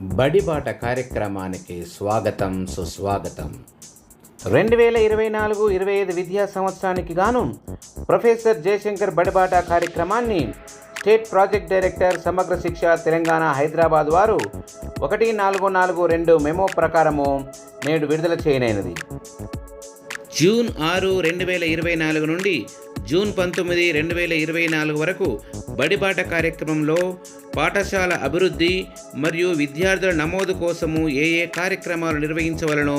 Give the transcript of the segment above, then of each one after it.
బడిబాట కార్యక్రమానికి స్వాగతం సుస్వాగతం. రెండు వేల ఇరవై నాలుగు ఇరవై ఐదు విద్యా సంవత్సరానికి గాను ప్రొఫెసర్ జయశంకర్ బడిబాట కార్యక్రమాన్ని స్టేట్ ప్రాజెక్ట్ డైరెక్టర్ సమగ్ర శిక్ష తెలంగాణ హైదరాబాద్ వారు ఒకటి నాలుగు నాలుగు రెండు మెమో ప్రకారము నేడు విడుదల చేయనైనది. జూన్ ఆరు రెండు వేల ఇరవై నాలుగు నుండి జూన్ పంతొమ్మిది రెండు వేల ఇరవై నాలుగు వరకు బడిబాట కార్యక్రమంలో పాఠశాల అభివృద్ధి మరియు విద్యార్థుల నమోదు కోసము ఏ ఏ కార్యక్రమాలు నిర్వహించవలనో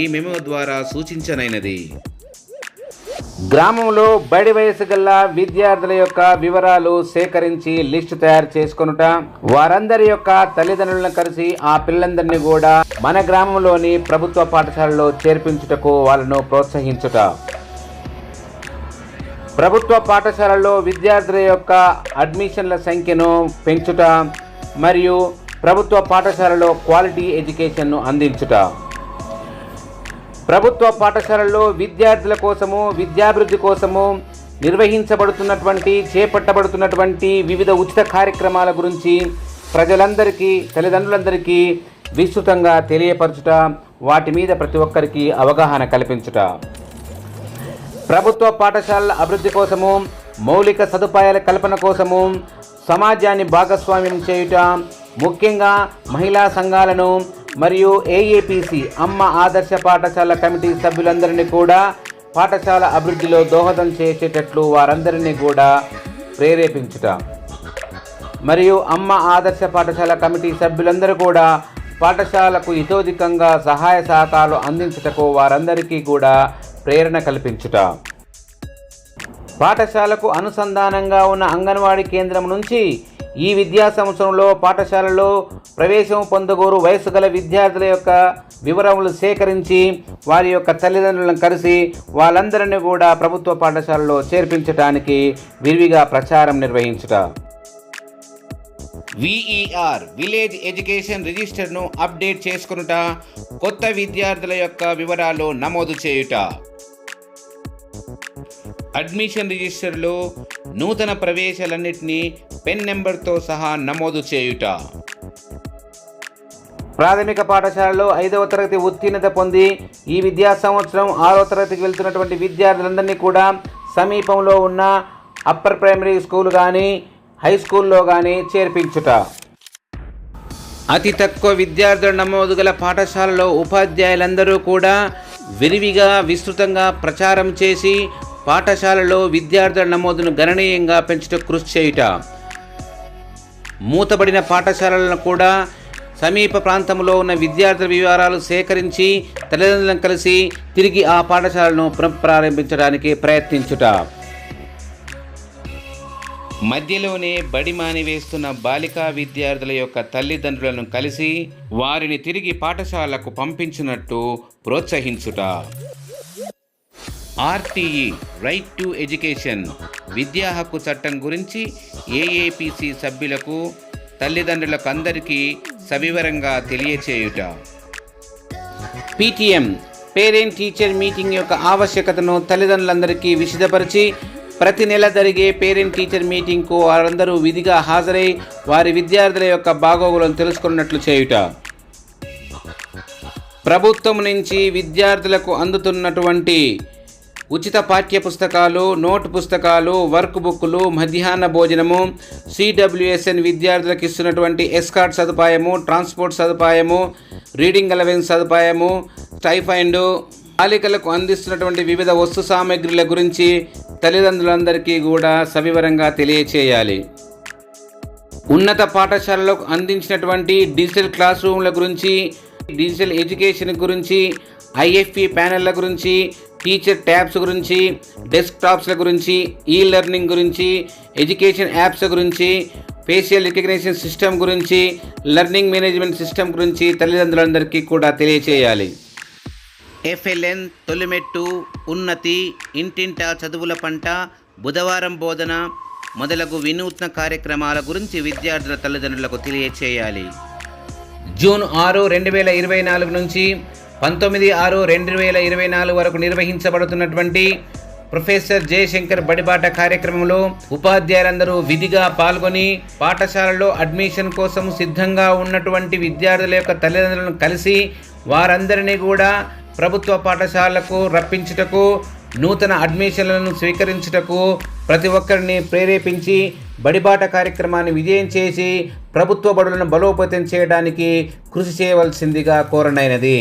ఈ మెమో ద్వారా సూచించనైనది. గ్రామంలో బడి వయసు గల విద్యార్థుల యొక్క వివరాలు సేకరించి లిస్టు తయారు చేసుకొనుట వారందరి యొక్క తల్లిదండ్రులను కలిసి ఆ పిల్లలందరినీ కూడా మన గ్రామంలోని ప్రభుత్వ పాఠశాలలో చేర్పించుటకు వాళ్ళను ప్రోత్సహించుట. ప్రభుత్వ పాఠశాలల్లో విద్యార్థుల యొక్క అడ్మిషన్ల సంఖ్యను పెంచుట మరియు ప్రభుత్వ పాఠశాలలో క్వాలిటీ ఎడ్యుకేషన్ను అందించుట. ప్రభుత్వ పాఠశాలల్లో విద్యార్థుల కోసము విద్యాభివృద్ధి కోసము నిర్వహించబడుతున్నటువంటి చేపట్టబడుతున్నటువంటి వివిధ ఉచిత కార్యక్రమాల గురించి ప్రజలందరికీ తల్లిదండ్రులందరికీ విస్తృతంగా తెలియపరచుట వాటి మీద ప్రతి ఒక్కరికి అవగాహన కల్పించుట. ప్రభుత్వ పాఠశాలల అభివృద్ధి కోసము మౌలిక సదుపాయాల కల్పన కోసము సమాజాన్ని భాగస్వామ్యం చేయుట ముఖ్యంగా మహిళా సంఘాలను మరియు ఏఏపిసి అమ్మ ఆదర్శ పాఠశాల కమిటీ సభ్యులందరినీ కూడా పాఠశాల అభివృద్ధిలో దోహదం చేసేటట్లు వారందరినీ కూడా ప్రేరేపించుట. మరియు అమ్మ ఆదర్శ పాఠశాల కమిటీ సభ్యులందరూ కూడా పాఠశాలకు ఇతోధికంగా సహాయ సహకారాలు అందించుటకు వారందరికీ కూడా ప్రేరణ కల్పించుట. పాఠశాలకు అనుసంధానంగా ఉన్న అంగన్వాడీ కేంద్రం నుంచి ఈ విద్యా సంవత్సరంలో పాఠశాలలో ప్రవేశం పొందగోరు వయసు గల విద్యార్థుల యొక్క వివరములు సేకరించి వారి యొక్క తల్లిదండ్రులను కలిసి వాళ్ళందరినీ కూడా ప్రభుత్వ పాఠశాలలో చేర్పించడానికి విరివిగా ప్రచారం నిర్వహించుట. విఈఆర్ విలేజ్ ఎడ్యుకేషన్ రిజిస్టర్ను అప్డేట్ చేసుకునుట కొత్త విద్యార్థుల యొక్క వివరాలు నమోదు చేయుట. అడ్మిషన్ రిజిస్టర్లో నూతన ప్రవేశాలన్నింటినీ పెన్ నెంబర్తో సహా నమోదు చేయుట. ప్రాథమిక పాఠశాలలో ఐదవ తరగతి ఉత్తీర్ణత పొంది ఈ విద్యా సంవత్సరం ఆరో తరగతికి వెళ్తున్నటువంటి విద్యార్థులందరినీ కూడా సమీపంలో ఉన్న అప్పర్ ప్రైమరీ స్కూల్ కానీ హై స్కూల్లో కానీ చేర్పించుట. అతి తక్కువ విద్యార్థుల నమోదు గల పాఠశాలలో ఉపాధ్యాయులందరూ కూడా విరివిగా విస్తృతంగా ప్రచారం చేసి పాఠశాలలో విద్యార్థుల నమోదును గణనీయంగా పెంచుట కృషి చేయుట. మూతబడిన పాఠశాలలను కూడా సమీప ప్రాంతంలో ఉన్న విద్యార్థుల వివరాలు సేకరించి తల్లిదండ్రులను కలిసి తిరిగి ఆ పాఠశాలను పునఃప్రారంభించడానికి ప్రయత్నించుట. మధ్యలోనే బడి మానివేస్తున్న బాలికా విద్యార్థుల యొక్క తల్లిదండ్రులను కలిసి వారిని తిరిగి పాఠశాలకు పంపించినట్టు ప్రోత్సహించుట. ఆర్టీఈ రైట్ టు ఎడ్యుకేషన్ విద్యా హక్కు చట్టం గురించి ఏఏపిసి సభ్యులకు తల్లిదండ్రులకు అందరికీ సవివరంగా తెలియచేయుట. పీటీఎం పేరెంట్ టీచర్ మీటింగ్ యొక్క ఆవశ్యకతను తల్లిదండ్రులందరికీ విశదపరిచి ప్రతి నెల జరిగే పేరెంట్ టీచర్ మీటింగ్కు వారందరూ విధిగా హాజరై వారి విద్యార్థుల యొక్క బాగోగులను తెలుసుకున్నట్లు చేయుట. ప్రభుత్వం నుంచి విద్యార్థులకు అందుతున్నటువంటి ఉచిత పాఠ్య పుస్తకాలు నోట్ పుస్తకాలు వర్క్ బుక్లు మధ్యాహ్న భోజనము సిడబ్ల్యూఎస్ఎన్ విద్యార్థులకు ఇస్తున్నటువంటి ఎస్కార్ట్ సదుపాయము ట్రాన్స్పోర్ట్ సదుపాయము రీడింగ్ అలవెన్స్ సదుపాయము స్టైఫైండ్ బాలికలకు అందిస్తున్నటువంటి వివిధ వస్తు సామాగ్రిల గురించి తల్లిదండ్రులందరికీ కూడా సవివరంగా తెలియచేయాలి. ఉన్నత పాఠశాలలకు అందించినటువంటి డిజిటల్ క్లాస్ రూమ్ల గురించి డిజిటల్ ఎడ్యుకేషన్ గురించి ఐఎఫ్పి ప్యానెళ్ళ గురించి టీచర్ ట్యాబ్స్ గురించి డెస్క్టాప్స్ల గురించి ఈ లెర్నింగ్ గురించి ఎడ్యుకేషన్ యాప్స్ గురించి ఫేషియల్ రికగ్నిషన్ సిస్టమ్ గురించి లెర్నింగ్ మేనేజ్మెంట్ సిస్టమ్ గురించి తల్లిదండ్రులందరికీ కూడా తెలియచేయాలి. ఎఫ్ఎల్ఎన్ తొలిమెట్టు ఉన్నతి ఇంటింటా చదువుల పంట బుధవారం బోధన మొదలగు వినూత్న కార్యక్రమాల గురించి విద్యార్థుల తల్లిదండ్రులకు తెలియచేయాలి. జూన్ ఆరు రెండు వేల ఇరవై నాలుగు నుంచి పంతొమ్మిది ఆరు రెండు వేల ఇరవై నాలుగు వరకు నిర్వహించబడుతున్నటువంటి ప్రొఫెసర్ జయశంకర్ బడిబాట కార్యక్రమంలో ఉపాధ్యాయులందరూ విధిగా పాల్గొని పాఠశాలలో అడ్మిషన్ కోసం సిద్ధంగా ఉన్నటువంటి విద్యార్థుల యొక్క తల్లిదండ్రులను కలిసి వారందరినీ కూడా ప్రభుత్వ పాఠశాలకు రప్పించుటకు నూతన అడ్మిషన్లను స్వీకరించుటకు ప్రతి ఒక్కరిని ప్రేరేపించి బడిబాట కార్యక్రమాన్ని విజయం చేసి ప్రభుత్వ బడులను బలోపేతం చేయడానికి కృషి చేయవలసిందిగా కోరనైనది.